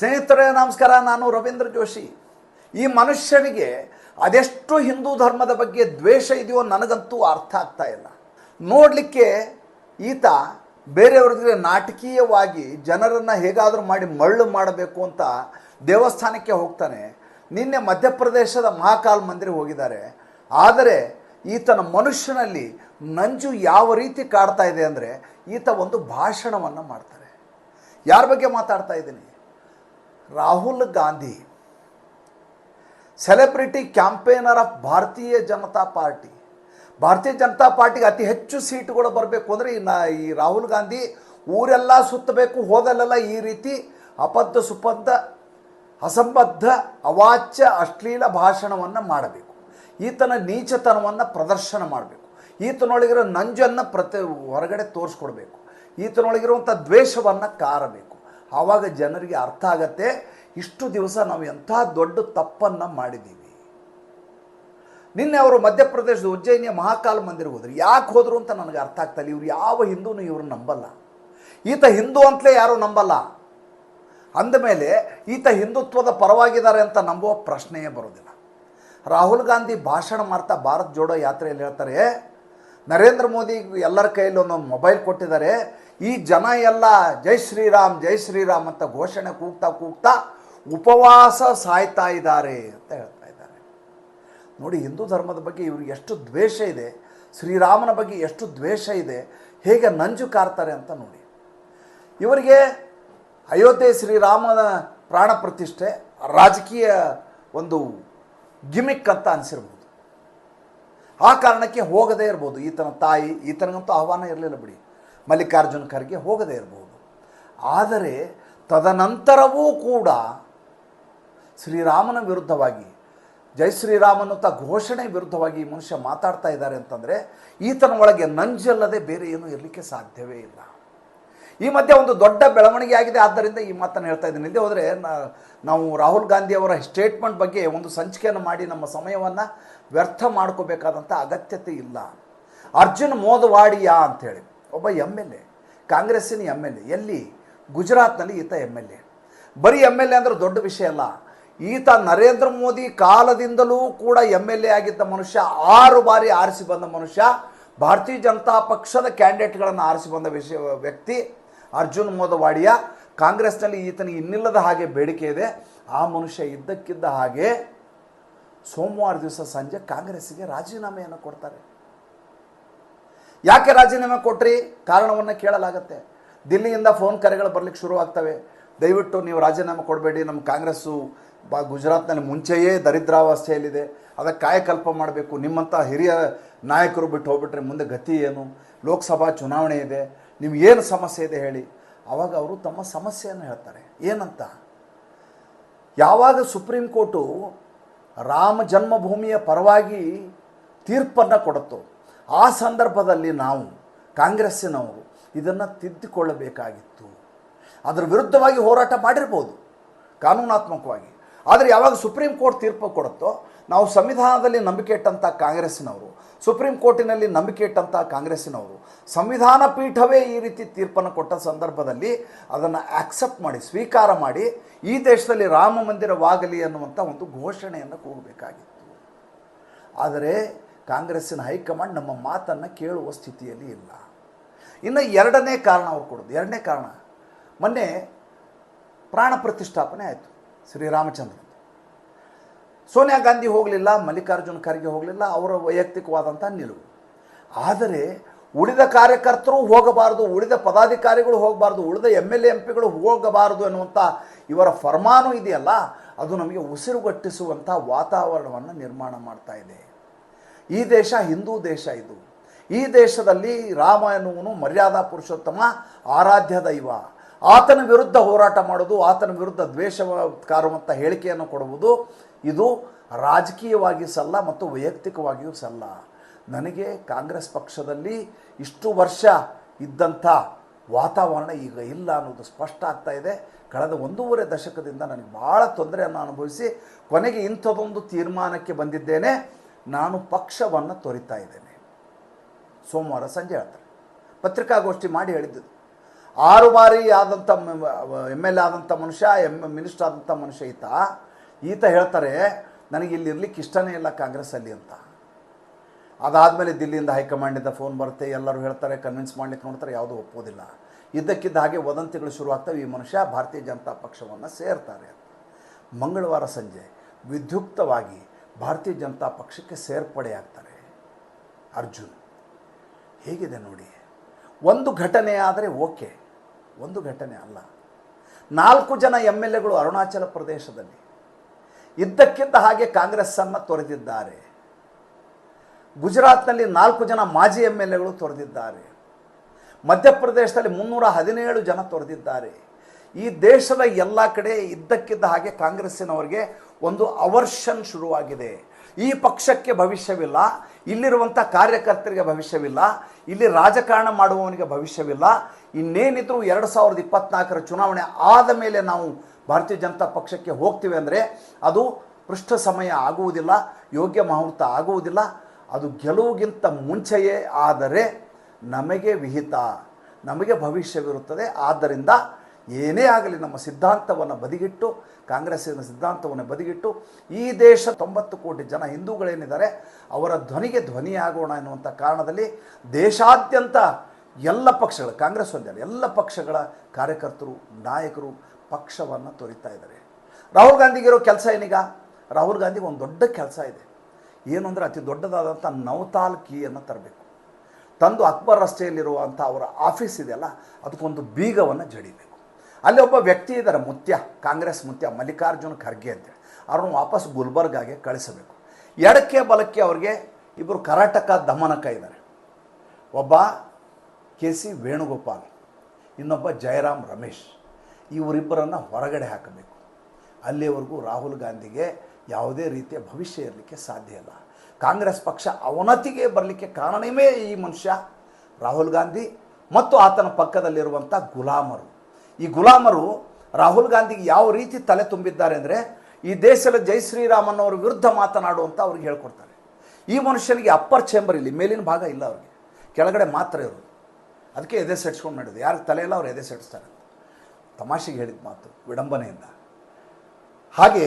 ಸ್ನೇಹಿತರೇ, ನಮಸ್ಕಾರ, ನಾನು ರವೀಂದ್ರ ಜೋಶಿ. ಈ ಮನುಷ್ಯನಿಗೆ ಅದೆಷ್ಟು ಹಿಂದೂ ಧರ್ಮದ ಬಗ್ಗೆ ದ್ವೇಷ ಇದೆಯೋ ನನಗಂತೂ ಅರ್ಥ ಆಗ್ತಾ ಇಲ್ಲ. ನೋಡಲಿಕ್ಕೆ ಈತ ಬೇರೆಯವ್ರಿಗೆ ನಾಟಕೀಯವಾಗಿ ಜನರನ್ನು ಹೇಗಾದರೂ ಮಾಡಿ ಮಳ್ಳು ಮಾಡಬೇಕು ಅಂತ ದೇವಸ್ಥಾನಕ್ಕೆ ಹೋಗ್ತಾನೆ. ನಿನ್ನೆ ಮಧ್ಯಪ್ರದೇಶದ ಮಹಾಕಾಲ್ ಮಂದಿರ ಹೋಗಿದ್ದಾರೆ. ಆದರೆ ಈತನ ಮನುಷ್ಯನಲ್ಲಿ ನಂಜು ಯಾವ ರೀತಿ ಕಾಡ್ತಾ ಇದೆ ಅಂದರೆ ಈತ ಒಂದು ಭಾಷಣವನ್ನು ಮಾಡ್ತಾರೆ. ಯಾರ ಬಗ್ಗೆ ಮಾತಾಡ್ತಾ ಇದ್ದೀನಿ? Rahul Gandhi celebrity campaigner of Bharatiya Janata Party. ಭಾರತೀಯ ಜನತಾ ಪಾರ್ಟಿಗೆ ಅತಿ ಹೆಚ್ಚು ಸೀಟುಗಳು ಬರಬೇಕು ಅಂದರೆ ಈ ನಾ ಈ ರಾಹುಲ್ ಗಾಂಧಿ ಊರೆಲ್ಲ ಸುತ್ತಬೇಕು ಹೋದಲ್ಲೆಲ್ಲ ಈ ರೀತಿ ಅಬದ್ಧ, ಸುಬದ್ಧ, ಅಸಂಬದ್ಧ, ಅವಾಚ್ಯ, ಅಶ್ಲೀಲ ಭಾಷಣವನ್ನು ಮಾಡಬೇಕು. ಈತನ ನೀಚತನವನ್ನು ಪ್ರದರ್ಶನ ಮಾಡಬೇಕು. ಈತನೊಳಗಿರೋ ನಂಜನ್ನು ಪ್ರತಿ ಹೊರಗಡೆ ತೋರಿಸ್ಕೊಡ್ಬೇಕು. ಈತನೊಳಗಿರುವಂಥ ದ್ವೇಷವನ್ನು ಕಾರಬೇಕು. ಆವಾಗ ಜನರಿಗೆ ಅರ್ಥ ಆಗತ್ತೆ, ಇಷ್ಟು ದಿವಸ ನಾವು ಎಂಥ ದೊಡ್ಡ ತಪ್ಪನ್ನು ಮಾಡಿದ್ದೀವಿ. ನಿನ್ನೆ ಅವರು ಮಧ್ಯಪ್ರದೇಶದ ಉಜ್ಜಯಿನಿಯ ಮಹಾಕಾಲ ಮಂದಿರ ಹೋದ್ರು. ಯಾಕೆ ಹೋದರು ಅಂತ ನನಗೆ ಅರ್ಥ ಆಗ್ತಾ ಇಲ್ಲ. ಇವ್ರು ಯಾವ ಹಿಂದೂನು ಇವರು ನಂಬಲ್ಲ. ಈತ ಹಿಂದೂ ಅಂತಲೇ ಯಾರೂ ನಂಬಲ್ಲ. ಅಂದಮೇಲೆ ಈತ ಹಿಂದುತ್ವದ ಪರವಾಗಿದ್ದಾರೆ ಅಂತ ನಂಬುವ ಪ್ರಶ್ನೆಯೇ ಬರೋದಿಲ್ಲ ರಾಹುಲ್ ಗಾಂಧಿ ಭಾಷಣ ಮಾಡ್ತಾ ಭಾರತ್ ಜೋಡೋ ಯಾತ್ರೆಯಲ್ಲಿ ಹೇಳ್ತಾರೆ, ನರೇಂದ್ರ ಮೋದಿ ಎಲ್ಲರ ಕೈಯಲ್ಲಿ ಒಂದೊಂದು ಮೊಬೈಲ್ ಕೊಟ್ಟಿದ್ದಾರೆ ಈ ಜನ ಎಲ್ಲ ಜೈ ಶ್ರೀರಾಮ್ ಜೈ ಶ್ರೀರಾಮ್ ಅಂತ ಘೋಷಣೆ ಕೂಗ್ತಾ ಕೂಗ್ತಾ ಉಪವಾಸ ಸಾಯ್ತಾ ಇದ್ದಾರೆ ಅಂತ ಹೇಳ್ತಾ ಇದ್ದಾರೆ. ನೋಡಿ, ಹಿಂದೂ ಧರ್ಮದ ಬಗ್ಗೆ ಇವ್ರಿಗೆ ಎಷ್ಟು ದ್ವೇಷ ಇದೆ, ಶ್ರೀರಾಮನ ಬಗ್ಗೆ ಎಷ್ಟು ದ್ವೇಷ ಇದೆ, ಹೇಗೆ ನಂಜು ಕಾರ್ತಾರೆ ಅಂತ ನೋಡಿ. ಇವರಿಗೆ ಅಯೋಧ್ಯೆ ಶ್ರೀರಾಮನ ಪ್ರಾಣ ಪ್ರತಿಷ್ಠೆ ರಾಜಕೀಯ ಒಂದು ಗಿಮಿಕ್ ಅಂತ ಅನಿಸಿರ್ಬೋದು. ಆ ಕಾರಣಕ್ಕೆ ಹೋಗದೇ ಇರ್ಬೋದು. ಈತನ ತಾಯಿ, ಈತನಿಗಂತೂ ಆಹ್ವಾನ ಇರಲಿಲ್ಲ ಬಿಡಿ. ಮಲ್ಲಿಕಾರ್ಜುನ ಖರ್ಗೆ ಹೋಗದೇ ಇರಬಹುದು ಆದರೆ ತದನಂತರವೂ ಕೂಡ ಶ್ರೀರಾಮನ ವಿರುದ್ಧವಾಗಿ, ಜೈ ಶ್ರೀರಾಮನಂತ ಘೋಷಣೆ ವಿರುದ್ಧವಾಗಿ ಈ ಮನುಷ್ಯ ಮಾತಾಡ್ತಾ ಇದ್ದಾರೆ ಅಂತಂದರೆ ಈತನ ಒಳಗೆ ನಂಜಲ್ಲದೆ ಬೇರೆ ಏನೂ ಇರಲಿಕ್ಕೆ ಸಾಧ್ಯವೇ ಇಲ್ಲ. ಈ ಮಧ್ಯೆ ಒಂದು ದೊಡ್ಡ ಬೆಳವಣಿಗೆ ಆಗಿದೆ. ಆದ್ದರಿಂದ ಈ ಮಾತನ್ನು ಹೇಳ್ತಾ ಇದ್ದೀನಿ. ಇದೆ ಹೋದರೆ ನಾವು ರಾಹುಲ್ ಗಾಂಧಿ ಅವರ ಸ್ಟೇಟ್ಮೆಂಟ್ ಬಗ್ಗೆ ಒಂದು ಸಂಚಿಕೆಯನ್ನು ಮಾಡಿ ನಮ್ಮ ಸಮಯವನ್ನು ವ್ಯರ್ಥ ಮಾಡ್ಕೋಬೇಕಾದಂಥ ಅಗತ್ಯತೆ ಇಲ್ಲ. ಅರ್ಜುನ್ ಮೋದವಾಡಿಯಾ ಅಂಥೇಳಿ. ಒಬ್ಬ ಎಂ ಎಲ್ ಎ, ಕಾಂಗ್ರೆಸ್ಸಿನ ಎಂ ಎಲ್ ಎ, ಎಲ್ಲಿ? ಗುಜರಾತ್ನಲ್ಲಿ ಈತ ಎಂ ಎಲ್ ಎ. ಬರೀ ಎಂ ಎಲ್ ಎ ಅಂದರೆ ದೊಡ್ಡ ವಿಷಯ ಅಲ್ಲ. ಈತ ನರೇಂದ್ರ ಮೋದಿ ಕಾಲದಿಂದಲೂ ಕೂಡ ಎಂ ಎಲ್ ಎ ಆಗಿದ್ದ ಮನುಷ್ಯ, ಆರು ಬಾರಿ ಆರಿಸಿ ಬಂದ ಮನುಷ್ಯ, ಭಾರತೀಯ ಜನತಾ ಪಕ್ಷದ ಕ್ಯಾಂಡಿಡೇಟ್ಗಳನ್ನು ಆರಿಸಿ ಬಂದ ವಿಷಯ, ವ್ಯಕ್ತಿ ಅರ್ಜುನ್ ಮೋದವಾಡಿಯ. ಕಾಂಗ್ರೆಸ್ನಲ್ಲಿ ಈತನಿಗೆ ಇನ್ನಿಲ್ಲದ ಹಾಗೆ ಬೇಡಿಕೆ ಇದೆ. ಆ ಮನುಷ್ಯ ಇದ್ದಕ್ಕಿದ್ದ ಹಾಗೆ ಸೋಮವಾರ ದಿವಸ ಸಂಜೆ ಕಾಂಗ್ರೆಸ್ಸಿಗೆ ರಾಜೀನಾಮೆಯನ್ನು ಕೊಡ್ತಾರೆ. ಯಾಕೆ ರಾಜೀನಾಮೆ ಕೊಟ್ರಿ? ಕಾರಣವನ್ನು ಕೇಳಲಾಗತ್ತೆ. ದಿಲ್ಲಿಯಿಂದ ಫೋನ್ ಕರೆಗಳು ಬರ್ಲಿಕ್ಕೆ ಶುರುವಾಗ್ತವೆ. ದಯವಿಟ್ಟು ನೀವು ರಾಜೀನಾಮೆ ಕೊಡಬೇಡಿ. ನಮ್ಮ ಕಾಂಗ್ರೆಸ್ಸು ಬಾ ಗುಜರಾತ್ನಲ್ಲಿ ಮುಂಚೆಯೇ ದರಿದ್ರಾವಸ್ಥೆಯಲ್ಲಿದೆ. ಅದಕ್ಕೆ ಕಾಯಕಲ್ಪ ಮಾಡಬೇಕು. ನಿಮ್ಮಂಥ ಹಿರಿಯ ನಾಯಕರು ಬಿಟ್ಟು ಹೋಗ್ಬಿಟ್ರೆ ಮುಂದೆ ಗತಿ ಏನು? ಲೋಕಸಭಾ ಚುನಾವಣೆ ಇದೆ. ನಿಮ್ಗೇನು ಸಮಸ್ಯೆ ಇದೆ ಹೇಳಿ. ಆವಾಗ ಅವರು ತಮ್ಮ ಸಮಸ್ಯೆಯನ್ನು ಹೇಳ್ತಾರೆ. ಏನಂತ? ಯಾವಾಗ ಸುಪ್ರೀಂ ಕೋರ್ಟು ರಾಮ ಜನ್ಮಭೂಮಿಯ ಪರವಾಗಿ ತೀರ್ಪನ್ನು ಕೊಡುತ್ತೋ? ಆ ಸಂದರ್ಭದಲ್ಲಿ ನಾವು, ಕಾಂಗ್ರೆಸ್ಸಿನವರು ಇದನ್ನು ತಿದ್ದಿಕೊಳ್ಳಬೇಕಾಗಿತ್ತು. ಅದರ ವಿರುದ್ಧವಾಗಿ ಹೋರಾಟ ಮಾಡಿರ್ಬೋದು, ಕಾನೂನಾತ್ಮಕವಾಗಿ. ಆದರೆ ಯಾವಾಗ ಸುಪ್ರೀಂ ಕೋರ್ಟ್ ತೀರ್ಪು ಕೊಡುತ್ತೋ, ನಾವು ಸಂವಿಧಾನದಲ್ಲಿ ನಂಬಿಕೆ ಇಟ್ಟಂಥ ಕಾಂಗ್ರೆಸ್ಸಿನವರು, ಸುಪ್ರೀಂ ಕೋರ್ಟಿನಲ್ಲಿ ನಂಬಿಕೆ ಇಟ್ಟಂಥ ಕಾಂಗ್ರೆಸ್ಸಿನವರು, ಸಂವಿಧಾನ ಪೀಠವೇ ಈ ರೀತಿ ತೀರ್ಪನ್ನು ಕೊಟ್ಟ ಸಂದರ್ಭದಲ್ಲಿ ಅದನ್ನು ಆಕ್ಸೆಪ್ಟ್ ಮಾಡಿ, ಸ್ವೀಕಾರ ಮಾಡಿ, ಈ ದೇಶದಲ್ಲಿ ರಾಮ ಮಂದಿರವಾಗಲಿ ಅನ್ನುವಂಥ ಒಂದು ಘೋಷಣೆಯನ್ನು ಕೂಗಬೇಕಾಗಿತ್ತು. ಆದರೆ ಕಾಂಗ್ರೆಸ್ಸಿನ ಹೈಕಮಾಂಡ್ ನಮ್ಮ ಮಾತನ್ನು ಕೇಳುವ ಸ್ಥಿತಿಯಲ್ಲಿ ಇಲ್ಲ. ಇನ್ನು ಎರಡನೇ ಕಾರಣ ಅವ್ರು ಕೊಡೋದು. ಎರಡನೇ ಕಾರಣ, ಮೊನ್ನೆ ಪ್ರಾಣ ಪ್ರತಿಷ್ಠಾಪನೆ ಆಯಿತು ಶ್ರೀರಾಮಚಂದ್ರ ಸೋನಿಯಾ ಗಾಂಧಿ ಹೋಗಲಿಲ್ಲ, ಮಲ್ಲಿಕಾರ್ಜುನ ಖರ್ಗೆ ಹೋಗಲಿಲ್ಲ, ಅವರ ವೈಯಕ್ತಿಕವಾದಂಥ ನಿಲುವು. ಆದರೆ ಉಳಿದ ಕಾರ್ಯಕರ್ತರು ಹೋಗಬಾರದು, ಉಳಿದ ಪದಾಧಿಕಾರಿಗಳು ಹೋಗಬಾರ್ದು, ಉಳಿದ ಎಂ ಎಲ್ ಎ, ಎಂ ಹೋಗಬಾರದು ಎನ್ನುವಂಥ ಇವರ ಫರ್ಮಾನು ಇದೆಯಲ್ಲ, ಅದು ನಮಗೆ ಉಸಿರುಗಟ್ಟಿಸುವಂಥ ವಾತಾವರಣವನ್ನು ನಿರ್ಮಾಣ ಮಾಡ್ತಾ ಇದೆ. ಈ ದೇಶ ಹಿಂದೂ ದೇಶ ಇದು. ಈ ದೇಶದಲ್ಲಿ ರಾಮ ಎನ್ನುವನು ಮರ್ಯಾದಾ ಪುರುಷೋತ್ತಮ, ಆರಾಧ್ಯ ದೈವ. ಆತನ ವಿರುದ್ಧ ಹೋರಾಟ ಮಾಡೋದು ಆತನ ವಿರುದ್ಧ ದ್ವೇಷ ಕಾರುವಂಥ ಹೇಳಿಕೆಯನ್ನು ಕೊಡುವುದು, ಇದು ರಾಜಕೀಯವಾಗಿ ಸಲ್ಲ ಮತ್ತು ವೈಯಕ್ತಿಕವಾಗಿಯೂ ಸಲ್ಲ. ನನಗೆ ಕಾಂಗ್ರೆಸ್ ಪಕ್ಷದಲ್ಲಿ ಇಷ್ಟು ವರ್ಷ ಇದ್ದಂಥ ವಾತಾವರಣ ಈಗ ಇಲ್ಲ ಅನ್ನೋದು ಸ್ಪಷ್ಟ ಆಗ್ತಾ ಇದೆ. ಕಳೆದ ಒಂದೂವರೆ ದಶಕದಿಂದ ನನಗೆ ಭಾಳ ತೊಂದರೆಯನ್ನು ಅನುಭವಿಸಿ ಕೊನೆಗೆ ಇಂಥದ್ದೊಂದು ತೀರ್ಮಾನಕ್ಕೆ ಬಂದಿದ್ದೇನೆ. ನಾನು ಪಕ್ಷವನ್ನು ತೊರಿತಾ ಇದ್ದೇನೆ. ಸೋಮವಾರ ಸಂಜೆ ಹೇಳ್ತಾರೆ ಪತ್ರಿಕಾಗೋಷ್ಠಿ ಮಾಡಿ ಹೇಳಿದ್ದು. ಆರು ಬಾರಿ ಆದಂಥ ಎಂ ಎಲ್ ಎ ಆದಂಥ ಮನುಷ್ಯ ಎಂ ಮಿನಿಸ್ಟರ್ ಆದಂಥ ಮನುಷ್ಯ ಈತ. ಈತ ಹೇಳ್ತಾರೆ, ನನಗೆ ಇಲ್ಲಿ ಇರ್ಲಿಕ್ಕೆ ಇಷ್ಟನೇ ಇಲ್ಲ ಕಾಂಗ್ರೆಸ್ಸಲ್ಲಿ ಅಂತ. ಅದಾದಮೇಲೆ ದಿಲ್ಲಿಯಿಂದ ಹೈಕಮಾಂಡಿಂದ ಫೋನ್ ಬರುತ್ತೆ. ಎಲ್ಲರೂ ಹೇಳ್ತಾರೆ, ಕನ್ವಿನ್ಸ್ ಮಾಡಲಿಕ್ಕೆ ನೋಡ್ತಾರೆ, ಯಾವುದೂ ಒಪ್ಪೋದಿಲ್ಲ. ಇದ್ದಕ್ಕಿದ್ದ ಹಾಗೆ ವದಂತಿಗಳು ಶುರುವಾಗ್ತವೆ. ಈ ಮನುಷ್ಯ ಭಾರತೀಯ ಜನತಾ ಪಕ್ಷವನ್ನು ಸೇರ್ತಾರೆ ಮಂಗಳವಾರ ಸಂಜೆ ವಿದ್ಯುಕ್ತವಾಗಿ ಭಾರತೀಯ ಜನತಾ ಪಕ್ಷಕ್ಕೆ ಸೇರ್ಪಡೆಯಾಗ್ತಾರೆ ಅರ್ಜುನ್, ಹೇಗಿದೆ ನೋಡಿ? ಒಂದು ಘಟನೆ ಆದರೆ ಓಕೆ, ಒಂದು ಘಟನೆ ಅಲ್ಲ. ನಾಲ್ಕು ಜನ ಎಂ ಎಲ್ ಎಗಳು ಅರುಣಾಚಲ ಪ್ರದೇಶದಲ್ಲಿ. ಇದ್ದಕ್ಕಿದ್ದ ಹಾಗೆ ಕಾಂಗ್ರೆಸ್ಸನ್ನು ತೊರೆದಿದ್ದಾರೆ. ಗುಜರಾತ್ನಲ್ಲಿ ನಾಲ್ಕು ಜನ ಮಾಜಿ ಎಂ ಎಲ್ ಎಗಳು ತೊರೆದಿದ್ದಾರೆ. ಮಧ್ಯಪ್ರದೇಶದಲ್ಲಿ ಮುನ್ನೂರ ಹದಿನೇಳು ಜನ ತೊರೆದಿದ್ದಾರೆ. ಈ ದೇಶದ ಎಲ್ಲ ಕಡೆ ಇದ್ದಕ್ಕಿದ್ದ ಹಾಗೆ ಕಾಂಗ್ರೆಸ್ಸಿನವರಿಗೆ ಒಂದು ಅವರ್ಷನ್ ಶುರುವಾಗಿದೆ. ಈ ಪಕ್ಷಕ್ಕೆ ಭವಿಷ್ಯವಿಲ್ಲ ಇಲ್ಲಿರುವಂಥ ಕಾರ್ಯಕರ್ತರಿಗೆ ಭವಿಷ್ಯವಿಲ್ಲ, ಇಲ್ಲಿ ರಾಜಕಾರಣ ಮಾಡುವವನಿಗೆ ಭವಿಷ್ಯವಿಲ್ಲ. ಇನ್ನೇನಿದ್ರು ಎರಡು ಸಾವಿರದ ಇಪ್ಪತ್ನಾಲ್ಕರ ಚುನಾವಣೆ ಆದ ಮೇಲೆ ನಾವು ಭಾರತೀಯ ಜನತಾ ಪಕ್ಷಕ್ಕೆ ಹೋಗ್ತೀವಿ ಅಂದರೆ ಅದು ಪೃಷ್ಠ ಸಮಯ ಆಗುವುದಿಲ್ಲ, ಯೋಗ್ಯ ಮುಹೂರ್ತ ಆಗುವುದಿಲ್ಲ. ಅದು ಗೆಲುವಿಗಿಂತ ಮುಂಚೆಯೇ ಆದರೆ ನಮಗೆ ವಿಹಿತ, ನಮಗೆ ಭವಿಷ್ಯವಿರುತ್ತದೆ. ಆದ್ದರಿಂದ ಏನೇ ಆಗಲಿ ನಮ್ಮ ಸಿದ್ಧಾಂತವನ್ನು ಬದಿಗಿಟ್ಟು, ಕಾಂಗ್ರೆಸ್ಸಿನ ಸಿದ್ಧಾಂತವನ್ನು ಬದಿಗಿಟ್ಟು, ಈ ದೇಶ ತೊಂಬತ್ತು ಕೋಟಿ ಜನ ಹಿಂದೂಗಳೇನಿದ್ದಾರೆ, ಅವರ ಧ್ವನಿಗೆ ಧ್ವನಿಯಾಗೋಣ ಎನ್ನುವಂಥ ಕಾರಣದಲ್ಲಿ ದೇಶಾದ್ಯಂತ ಎಲ್ಲ ಪಕ್ಷಗಳ, ಕಾಂಗ್ರೆಸ್ ಒಂದೇ ಎಲ್ಲ ಪಕ್ಷಗಳ ಕಾರ್ಯಕರ್ತರು, ನಾಯಕರು ಪಕ್ಷವನ್ನು ತೊರಿತಾ ಇದ್ದಾರೆ. ರಾಹುಲ್ ಗಾಂಧಿಗಿರೋ ಕೆಲಸ ಏನೀಗ? ರಾಹುಲ್ ಗಾಂಧಿಗೆ ಒಂದು ದೊಡ್ಡ ಕೆಲಸ ಇದೆ. ಏನು ಅಂದರೆ ಅತಿ ದೊಡ್ಡದಾದಂಥ ನವತಾಲ್ ಕೀಯನ್ನು ತರಬೇಕು. ತಂದು ಅಕ್ಬರ್ ರಸ್ತೆಯಲ್ಲಿರುವಂಥ ಅವರ ಆಫೀಸ್ ಇದೆಯಲ್ಲ, ಅದಕ್ಕೊಂದು ಬೀಗವನ್ನು ಜಡಿಬೇಕು. ಅಲ್ಲಿ ಒಬ್ಬ ವ್ಯಕ್ತಿ ಇದ್ದಾರೆ ಮುತ್ಯ, ಕಾಂಗ್ರೆಸ್ ಮುತ್ಯ, ಮಲ್ಲಿಕಾರ್ಜುನ್ ಖರ್ಗೆ ಅಂತೇಳಿ ಅವ್ರನ್ನ ವಾಪಸ್ ಗುಲ್ಬರ್ಗಾಗೆ ಕಳಿಸಬೇಕು. ಎಡಕ್ಕೆ ಬಲಕ್ಕೆ ಅವ್ರಿಗೆ ಇಬ್ಬರು ಕರಾಟಕ ದಮನಕ ಇದ್ದಾರೆ ಒಬ್ಬ ಕೆ ಸಿ ವೇಣುಗೋಪಾಲ್, ಇನ್ನೊಬ್ಬ ಜಯರಾಮ್ ರಮೇಶ್, ಇವರಿಬ್ಬರನ್ನು ಹೊರಗಡೆ ಹಾಕಬೇಕು. ಅಲ್ಲಿಯವರೆಗೂ ರಾಹುಲ್ ಗಾಂಧಿಗೆ ಯಾವುದೇ ರೀತಿಯ ಭವಿಷ್ಯ ಇರಲಿಕ್ಕೆ ಸಾಧ್ಯ ಇಲ್ಲ. ಕಾಂಗ್ರೆಸ್ ಪಕ್ಷ ಅವನತಿಗೆ ಬರಲಿಕ್ಕೆ ಕಾರಣವೇ ಈ ಮನುಷ್ಯ ರಾಹುಲ್ ಗಾಂಧಿ ಮತ್ತು ಆತನ ಪಕ್ಕದಲ್ಲಿರುವಂಥ ಗುಲಾಮರು. ಈ ಗುಲಾಮರು ರಾಹುಲ್ ಗಾಂಧಿಗೆ ಯಾವ ರೀತಿ ತಲೆ ತುಂಬಿದ್ದಾರೆ ಅಂದರೆ ಈ ದೇಶದ ಜೈ ಶ್ರೀರಾಮನ್ ವಿರುದ್ಧ ಮಾತನಾಡುವಂತ ಅವ್ರಿಗೆ ಹೇಳ್ಕೊಡ್ತಾರೆ. ಈ ಮನುಷ್ಯನಿಗೆ ಅಪ್ಪರ್ ಚೇಂಬರ್ ಇಲ್ಲಿ, ಮೇಲಿನ ಭಾಗ ಇಲ್ಲ ಅವ್ರಿಗೆ. ಕೆಳಗಡೆ ಮಾತ್ರ ಇರೋದು. ಅದಕ್ಕೆ ಎದೆ ಸೆಟ್ಸ್ಕೊಂಡು ನಡೆದು, ಯಾರು ತಲೆ ಇಲ್ಲ ಅವ್ರು ಎದೆ ಸೆಟ್ಸ್ತಾರೆ ತಮಾಷೆಗೆ ಹೇಳಿದ ಮಾತು, ವಿಡಂಬನೆಯಿಂದ. ಹಾಗೆ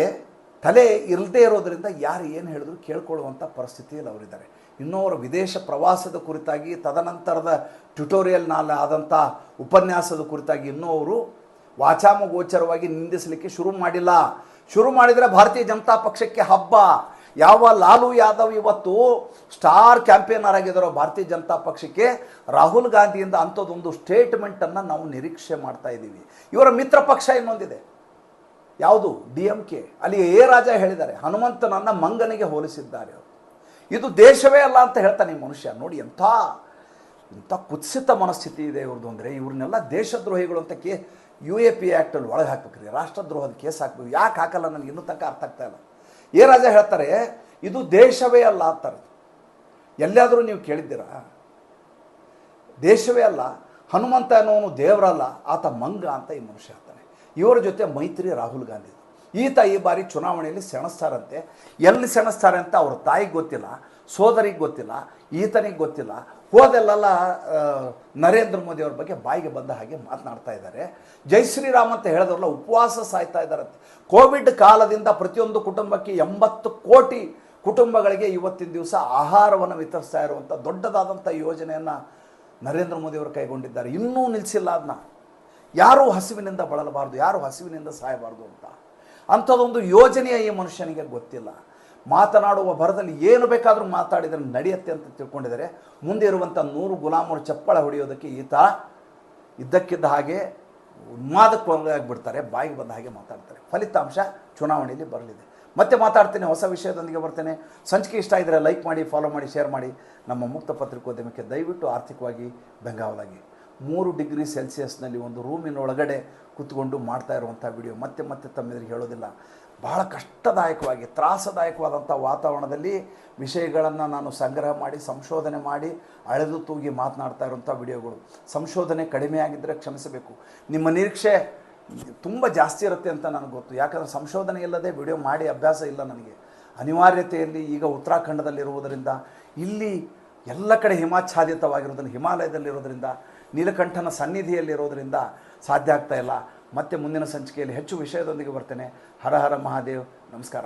ತಲೆ ಇಲ್ಲದೆ ಇರೋದರಿಂದ ಯಾರು ಏನು ಹೇಳಿದ್ರು ಕೇಳ್ಕೊಳ್ಳುವಂಥ ಪರಿಸ್ಥಿತಿಯಲ್ಲಿ ಅವರಿದ್ದಾರೆ. ಇನ್ನೂ ಅವರ ವಿದೇಶ ಪ್ರವಾಸದ ಕುರಿತಾಗಿ, ತದನಂತರದ ಟ್ಯುಟೋರಿಯಲ್ನಲ್ಲಿ ಆದಂಥ ಉಪನ್ಯಾಸದ ಕುರಿತಾಗಿ ಇನ್ನೂ ಅವರು ವಾಚಾಮಗೋಚರವಾಗಿ ನಿಂದಿಸಲಿಕ್ಕೆ ಶುರು ಮಾಡಿಲ್ಲ. ಶುರು ಮಾಡಿದರೆ ಭಾರತೀಯ ಜನತಾ ಪಕ್ಷಕ್ಕೆ ಹಬ್ಬ. ಯಾವ ಲಾಲು ಯಾದವ್ ಇವತ್ತು ಸ್ಟಾರ್ ಕ್ಯಾಂಪೇನರ್ ಆಗಿದ್ದಾರೋ ಭಾರತೀಯ ಜನತಾ ಪಕ್ಷಕ್ಕೆ, ರಾಹುಲ್ ಗಾಂಧಿಯಿಂದ ಅಂಥದ್ದೊಂದು ಸ್ಟೇಟ್ಮೆಂಟನ್ನು ನಾವು ನಿರೀಕ್ಷೆ ಮಾಡ್ತಾ ಇದ್ದೀವಿ. ಇವರ ಮಿತ್ರ ಪಕ್ಷ ಇನ್ನೊಂದಿದೆ. ಯಾವುದು? D M K. ಅಲ್ಲಿ ಎ ರಾಜ ಹೇಳಿದ್ದಾರೆ ಹನುಮಂತನನ್ನ ಮಂಗನಿಗೆ ಹೋಲಿಸಿದ್ದಾರೆ ಅವರು. ಇದು ದೇಶವೇ ಅಲ್ಲ ಅಂತ ಹೇಳ್ತಾನೆ ಈ ಮನುಷ್ಯ. ನೋಡಿ ಎಂಥ ಇಂಥ ಕುತ್ಸಿತ ಮನಸ್ಥಿತಿ ಇದೆ ಇವ್ರದ್ದು ಅಂದರೆ, ಇವ್ರನ್ನೆಲ್ಲ ದೇಶದ್ರೋಹಿಗಳು ಅಂತ ಕೇ, ಯು ಎ ಪಿ ಆ್ಯಕ್ಟಲ್ಲಿ ಒಳಗೆ ಹಾಕ್ಬೇಕ್ರಿ. ರಾಷ್ಟ್ರದ್ರೋಹದ ಕೇಸ್ ಹಾಕ್ಬೇಕು. ಯಾಕೆ ಹಾಕಲ್ಲ ನನಗೆ? ಇನ್ನೂ ತನಕ ಅರ್ಥ ಆಗ್ತಾ ಇಲ್ಲ. ಎ ರಾಜ ಹೇಳ್ತಾರೆ, ಇದು ದೇಶವೇ ಅಲ್ಲ ಅಂತಾರೆ. ಎಲ್ಲಾದರೂ ನೀವು ಕೇಳಿದ್ದೀರಾ? ದೇಶವೇ ಅಲ್ಲ, ಹನುಮಂತ ಅನ್ನೋನು ದೇವರಲ್ಲ, ಆತ ಮಂಗ ಅಂತ ಈ ಮನುಷ್ಯ ಹೇಳ್ತಾನೆ ಇವರ ಜೊತೆ ಮೈತ್ರಿ ರಾಹುಲ್ ಗಾಂಧಿ. ಈತ ಈ ಬಾರಿ ಚುನಾವಣೆಯಲ್ಲಿ ಸೆಣಸ್ತಾರಂತೆ. ಎಲ್ಲಿ ಸೆಣಸ್ತಾರೆ ಅಂತ ಅವ್ರ ತಾಯಿಗೆ ಗೊತ್ತಿಲ್ಲ, ಸೋದರಿಗೆ ಗೊತ್ತಿಲ್ಲ, ಈತನಿಗೆ ಗೊತ್ತಿಲ್ಲ. ಹೋದೆಲ್ಲೆಲ್ಲ ನರೇಂದ್ರ ಮೋದಿ ಅವ್ರ ಬಗ್ಗೆ ಬಾಯಿಗೆ ಬಂದ ಹಾಗೆ ಮಾತನಾಡ್ತಾ ಇದ್ದಾರೆ. ಜೈ ಶ್ರೀರಾಮ್ ಅಂತ ಹೇಳಿದ್ರಲ್ಲ ಉಪವಾಸ ಸಾಯ್ತಾ ಇದ್ದಾರಂತೆ ಕೋವಿಡ್ ಕಾಲದಿಂದ ಪ್ರತಿಯೊಂದು ಕುಟುಂಬಕ್ಕೆ ಎಂಬತ್ತು ಕೋಟಿ ಕುಟುಂಬಗಳಿಗೆ ಇವತ್ತಿನ ದಿವಸ ಆಹಾರವನ್ನು ವಿತರಿಸ್ತಾ ಇರುವಂಥ ದೊಡ್ಡದಾದಂಥ ಯೋಜನೆಯನ್ನು ನರೇಂದ್ರ ಮೋದಿ ಅವರು ಕೈಗೊಂಡಿದ್ದಾರೆ. ಇನ್ನೂ ನಿಲ್ಲಿಸಿಲ್ಲ ಅದನ್ನ ಯಾರೂ ಹಸಿವಿನಿಂದ ಬಳಲಬಾರ್ದು, ಯಾರು ಹಸಿವಿನಿಂದ ಸಾಯಬಾರ್ದು ಅಂತ. ಅಂಥದ್ದೊಂದು ಯೋಜನೆಯ ಈ ಮನುಷ್ಯನಿಗೆ ಗೊತ್ತಿಲ್ಲ. ಮಾತನಾಡುವ ಭರದಲ್ಲಿ ಏನು ಬೇಕಾದರೂ ಮಾತಾಡಿದರೆ ನಡೆಯುತ್ತೆ ಅಂತ ತಿಳ್ಕೊಂಡಿದ್ದಾರೆ. ಮುಂದೆ ಇರುವಂಥ ನೂರು ಗುಲಾಮರು ಚಪ್ಪಳ ಹೊಡೆಯೋದಕ್ಕೆ ಈತ ಇದ್ದಕ್ಕಿದ್ದ ಹಾಗೆ ಉನ್ಮಾದಕ್ಕೊಳಗಾಗಿಬಿಡ್ತಾರೆ ಬಾಯಿಗೆ ಬಂದ ಹಾಗೆ ಮಾತಾಡ್ತಾರೆ. ಫಲಿತಾಂಶ ಚುನಾವಣೆಯಲ್ಲಿ ಬರಲಿದೆ. ಮತ್ತೆ ಮಾತಾಡ್ತೇನೆ, ಹೊಸ ವಿಷಯದೊಂದಿಗೆ ಬರ್ತೇನೆ. ಸಂಚಿಕೆ ಇಷ್ಟ ಇದ್ದರೆ ಲೈಕ್ ಮಾಡಿ ಫಾಲೋ ಮಾಡಿ ಶೇರ್ ಮಾಡಿ. ನಮ್ಮ ಮುಕ್ತ ಪತ್ರಿಕೋದ್ಯಮಕ್ಕೆ ದಯವಿಟ್ಟು ಆರ್ಥಿಕವಾಗಿ ಬೆಂಗಾವಲಾಗಿ. ಮೂರು ಡಿಗ್ರಿ ಸೆಲ್ಸಿಯಸ್ನಲ್ಲಿ ಒಂದು ರೂಮಿನ ಒಳಗಡೆ ಕೂತ್ಕೊಂಡು ಮಾಡ್ತಾ ಇರುವಂಥ ವಿಡಿಯೋ. ಮತ್ತೆ ಮತ್ತೆ ತಮ್ಮೆದುರಿಗೆ ಹೇಳೋದಿಲ್ಲ. ಬಹಳ ಕಷ್ಟದಾಯಕವಾಗಿ, ತ್ರಾಸದಾಯಕವಾದಂಥ ವಾತಾವರಣದಲ್ಲಿ ವಿಷಯಗಳನ್ನು ನಾನು ಸಂಗ್ರಹ ಮಾಡಿ, ಸಂಶೋಧನೆ ಮಾಡಿ, ಅಳೆದು ತೂಗಿ ಮಾತನಾಡ್ತಾ ಇರುವಂಥ ವಿಡಿಯೋಗಳು. ಸಂಶೋಧನೆ ಕಡಿಮೆ ಆಗಿದ್ದರೆ ಕ್ಷಮಿಸಬೇಕು. ನಿಮ್ಮ ನಿರೀಕ್ಷೆ ತುಂಬ ಜಾಸ್ತಿ ಇರುತ್ತೆ ಅಂತ ನನಗೆ ಗೊತ್ತು. ಯಾಕಂದರೆ ಸಂಶೋಧನೆ ಇಲ್ಲದೆ ವಿಡಿಯೋ ಮಾಡಿ ಅಭ್ಯಾಸ ಇಲ್ಲ ನನಗೆ. ಅನಿವಾರ್ಯತೆಯಲ್ಲಿ ಈಗ ಉತ್ತರಾಖಂಡದಲ್ಲಿರುವುದರಿಂದ, ಇಲ್ಲಿ ಎಲ್ಲ ಕಡೆ ಹಿಮಾಚ್ಛಾದಿತವಾಗಿರೋದ್ರಿಂದ ಹಿಮಾಲಯದಲ್ಲಿರೋದ್ರಿಂದ ನೀಲಕಂಠನ ಸನ್ನಿಧಿಯಲ್ಲಿರೋದ್ರಿಂದ ಸಾಧ್ಯ ಆಗ್ತಾ ಇಲ್ಲ. ಮತ್ತೆ ಮುಂದಿನ ಸಂಚಿಕೆಯಲ್ಲಿ ಹೆಚ್ಚು ವಿಷಯದೊಂದಿಗೆ ಬರ್ತೇನೆ. ಹರ ಹರ ಮಹಾದೇವ್. ನಮಸ್ಕಾರ.